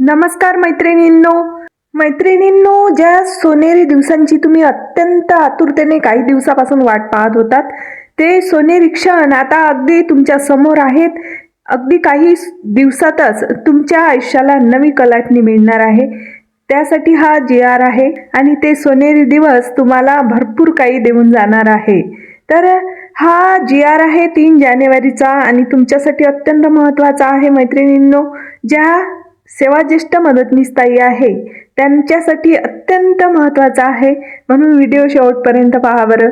नमस्कार मैत्रिणींनो. मैत्रिणींनो ज्या सोनेरी दिवसांची तुम्ही अत्यंत आतुरतेने काही दिवसापासून वाट पाहत होतात ते सोनेरी क्षण आता अगदी तुमच्यासमोर आहेत. अगदी काही दिवसातच तुमच्या आयुष्याला नवी कलाटणी मिळणार आहे. त्यासाठी हा जी आर आहे आणि ते सोनेरी दिवस तुम्हाला भरपूर काही देऊन जाणार आहे. तर हा जी आर आहे तीन जानेवारीचा आणि तुमच्यासाठी अत्यंत महत्त्वाचा आहे मैत्रिणींनो ज्या सेवा ज्येष्ठ मदतनीस ताई आहे. त्यांच्यासाठी अत्यंत महत्त्वाचा आहे म्हणून व्हिडिओ शेवटपर्यंत पहा बरं.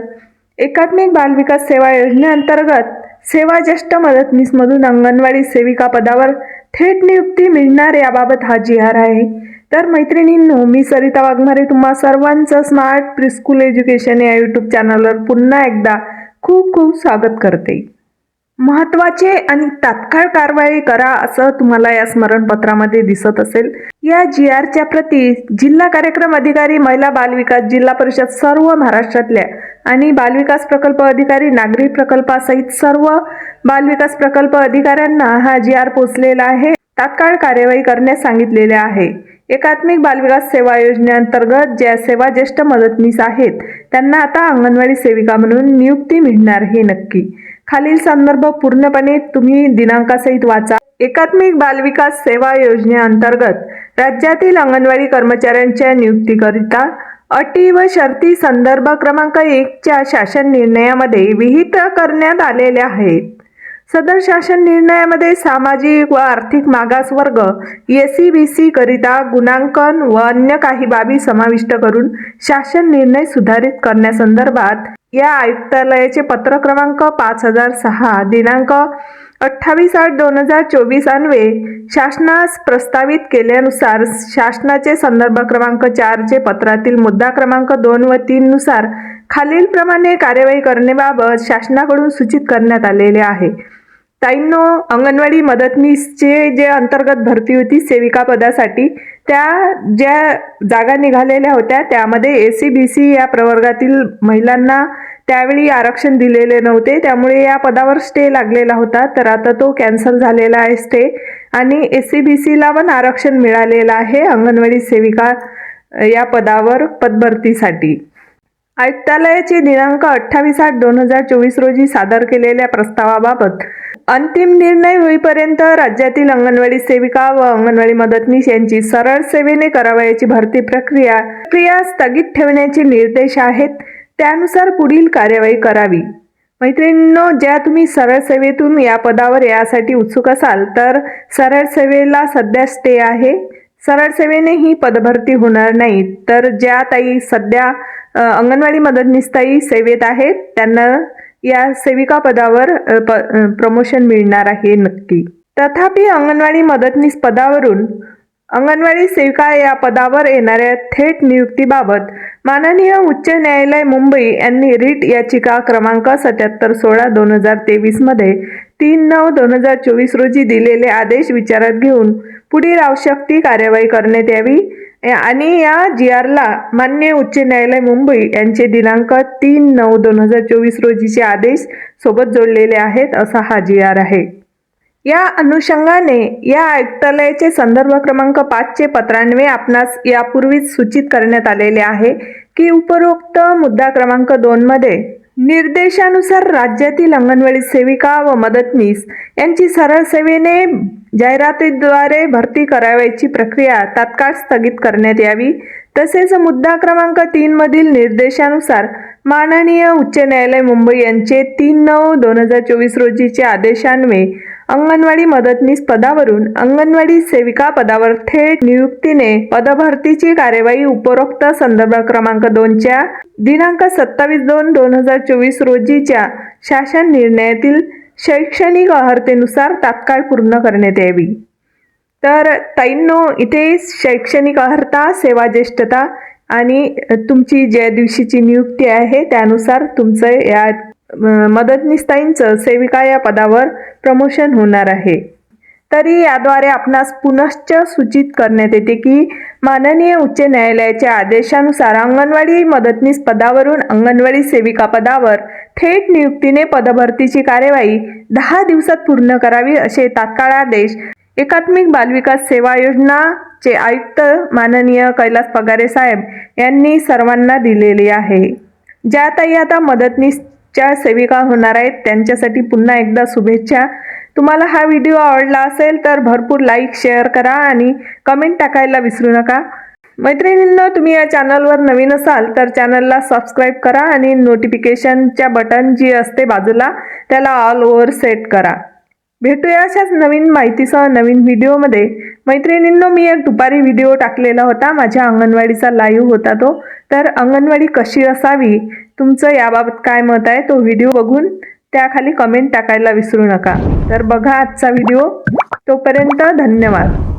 एकात्मिक बालविकास सेवा योजनेअंतर्गत सेवा ज्येष्ठ मदतनीसमधून अंगणवाडी सेविका पदावर थेट नियुक्ती मिळणार याबाबत हा जिहार आहे. तर मैत्रिणींनो मी सरिता वाघमारे तुम्हा सर्वांचं स्मार्ट प्रिस्कूल एज्युकेशन या यूट्यूब चॅनलवर पुन्हा एकदा खूप खूप स्वागत करते. महत्त्वाचे आणि तात्काळ कारवाई करा असं तुम्हाला या स्मरणपत्रामध्ये दिसत असेल. या जी आरच्या प्रती जिल्हा कार्यक्रम अधिकारी महिला बालविकास जिल्हा परिषद सर्व महाराष्ट्रातल्या आणि बालविकास प्रकल्प अधिकारी नागरी प्रकल्पासहित सर्व बालविकास प्रकल्प अधिकाऱ्यांना हा जी आर पोचलेला आहे. तात्काळ कार्यवाही करण्यास सांगितलेले आहे. एकात्मिक बालविकास सेवा योजनेअंतर्गत ज्या सेवा ज्येष्ठ मदतनीस आहेत त्यांना आता अंगणवाडी सेविका म्हणून नियुक्ती मिळणार हे नक्की. खालील संदर्भ पूर्णपणे तुम्ही दिनांकासहित वाचा. एकात्मिक बालविकास सेवा योजनेअंतर्गत राज्यातील अंगणवाडी कर्मचाऱ्यांच्या नियुक्तीकरिता अटी व शर्ती संदर्भ क्रमांक एकच्या शासन निर्णयामध्ये विहित करण्यात आलेल्या आहेत सदर शासन निर्णयामध्ये सामाजिक व आर्थिक मागास वर्ग सी बी सी करिता गुणांकन व अन्य काही बाबी समाविष्ट करून शासन निर्णय सुधारित करण्यासंदर्भात या आयुक्तालयाचे पत्र क्रमांक पाच हजार सहा दिनांक अठ्ठावीस आठ दोन हजार चोवीस अन्वे शासनास प्रस्तावित केल्यानुसार शासनाचे संदर्भ क्रमांक चारचे पत्रातील मुद्दा क्रमांक दोन व तीन नुसार खालीलप्रमाणे कार्यवाही करण्याबाबत शासनाकडून सूचित करण्यात आलेले आहे. ताईंनो अंगणवाडी मदतनीसचे जे अंतर्गत भरती होती सेविका पदासाठी त्या ज्या जागा निघालेल्या होत्या त्यामध्ये ए सी बी सी या प्रवर्गातील महिलांना त्यावेळी आरक्षण दिलेले नव्हते. त्यामुळे या पदावर स्टे लागलेला होता. तर आता तो कॅन्सल झालेला आहे स्टे. आणि एस सी बी सीला पण आरक्षण मिळालेलं आहे अंगणवाडी सेविका या पदावर पदभरतीसाठी. आयुक्तालयाचे दिनांक अठ्ठावीस आठ दोन हजार चोवीस रोजी सादर केलेल्या प्रस्तावाबाबत अंतिम निर्णय होईपर्यंत राज्यातील अंगणवाडी सेविका व अंगणवाडी मदतनीस यांची सरळ सेवेने करावयाची भरती प्रक्रिया प्रक्रिया स्थगित ठेवण्याचे निर्देश आहेत. त्यानुसार पुढील कार्यवाही करावी. मैत्रिणींनो ज्या तुम्ही सरळ सेवेतून या पदावर यासाठी उत्सुक असाल तर सरळ सेवेला सध्या स्टे आहे. सरळ सेवेने ही पदभरती होणार नाही. तर ज्या ताई सध्या अंगणवाडी मदतनीस ताई सेवेत आहेत त्यांना या सेविका पदावर प प्रमोशन मिळणार आहे नक्की. तथापि अंगणवाडी मदतनीस पदावरून अंगणवाडी सेविका या पदावर येणाऱ्या थेट नियुक्तीबाबत माननीय उच्च न्यायालय मुंबई यांनी रिट याचिका क्रमांक सत्याहत्तर सोळा दोन हजार तेवीसमध्ये तीन नऊ दोन हजार चोवीस रोजी दिलेले आदेश विचारात घेऊन पुढील आवश्यक ती कार्यवाही करण्यात यावी. आणि या जी आरला मान्य उच्च न्यायालय मुंबई यांचे दिनांक तीन नऊ दोन हजार चोवीस रोजीचे आदेश सोबत जोडलेले आहेत असा हा जी आर आहे. या अनुषंगाने या आयुक्तालयाचे संदर्भ क्रमांक पाचचे पत्रान्वे आपणास यापूर्वीच सूचित करण्यात आलेले आहे की उपरोक्त मुद्दा क्रमांक दोनमध्ये निर्देशानुसार राज्यातील अंगणवाडी सेविका व मदतनीस यांची सरळ सेवेने जाहिरातीद्वारे भरती करावयाची प्रक्रिया तात्काळ स्थगित करण्यात यावी. तसेच मुद्दा क्रमांक तीन मधील निर्देशानुसार माननीय उच्च न्यायालय मुंबई यांचे तीन नऊ दोन हजार चोवीस रोजीचे आदेशान्वये अंगणवाडी मदतनीस पदावरून अंगणवाडी सेविका पदावर थेट नियुक्तीने पदभरतीची कार्यवाही उपरोक्त संदर्भ क्रमांक दोनच्या दिनांक सत्तावीस दोन दोन हजार चोवीस रोजीच्या शासन निर्णयातील शैक्षणिक अर्हतेनुसार तात्काळ पूर्ण करण्यात यावी. तर ताईंनो इथे शैक्षणिक अर्हता सेवा ज्येष्ठता आणि तुमची ज्या दिवशीची नियुक्ती आहे त्यानुसार तुमचं या मदतनीसताईंचं सेविका या पदावर प्रमोशन होणार आहे. तरी याद्वारे आपणास पुनश्च सूचित करण्यात येते की माननीय उच्च न्यायालयाच्या आदेशानुसार अंगणवाडी मदतनीस पदावरून अंगणवाडी सेविका पदावर थेट नियुक्तीने पदभरतीची कार्यवाही दहा दिवसात पूर्ण करावी असे तात्काळ आदेश एकात्मिक बालविकास सेवा योजनाचे आयुक्त माननीय कैलास पगारे साहेब यांनी सर्वांना दिलेली आहे. ज्या ताई आता च्या सेविका होणार आहेत. त्यांच्यासाठी पुन्हा एकदा शुभेच्छा. तुम्हाला हा व्हिडिओ आवडला असेल तर भरपूर लाईक शेअर करा आणि कमेंट टाकायला विसरू नका. मैत्रिणींनो तुम्ही या चॅनलवर नवीन असाल तर चॅनलला सबस्क्राईब करा आणि नोटिफिकेशनच्या बटन जी असते बाजूला त्याला ऑल ओव्हर सेट करा. भेटूया अशाच नवीन माहितीसह नवीन व्हिडिओमध्ये. मैत्रिणींनो मी एक दुपारी व्हिडिओ टाकलेला होता. माझ्या अंगणवाडीचा लाईव्ह होता तो. तर अंगणवाडी कशी असावी? तुमचं याबाबत काय मत आहे तो व्हिडिओ बघून त्याखाली कमेंट टाकायला विसरू नका. तर बघा आजचा व्हिडिओ. तोपर्यंत धन्यवाद.